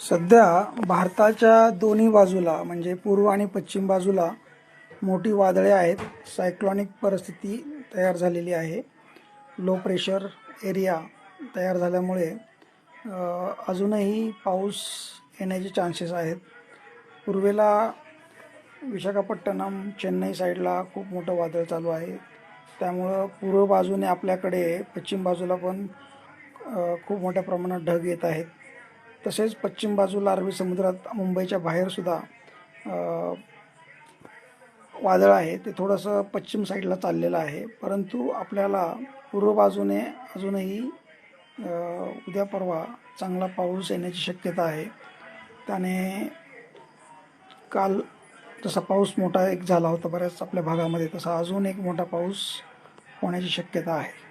सध्या भारताच्या दोन्ही बाजूला म्हणजे पूर्व आणि पश्चिम बाजूला मोठी वादळे आहेत. सायक्लॉनिक परिस्थिती तयार झालेली आहे. लो प्रेशर एरिया तयार झाल्यामुळे अजूनही पाऊस येण्याचे चान्सेस आहेत. पूर्वेला विशाखापट्टणम चेन्नई साईडला खूप मोठं वादळ चालू आहे. त्यामुळं पूर्व बाजूने आपल्याकडे पश्चिम बाजूला पण खूप मोठ्या प्रमाणात ढग येत आहेत. तसेच पश्चिम बाजूला अरबी समुद्रात मुंबईच्या बाहेरसुद्धा वादळ आहे. ते थोडंसं पश्चिम साईडला चाललेलं आहे. परंतु आपल्याला पूर्व बाजूने अजूनही उद्या परवा चांगला पाऊस येण्याची शक्यता आहे. त्याने काल जसा पाऊस मोठा एक झाला होता बऱ्याच आपल्या भागामध्ये तसा अजून एक मोठा पाऊस होण्याची शक्यता आहे.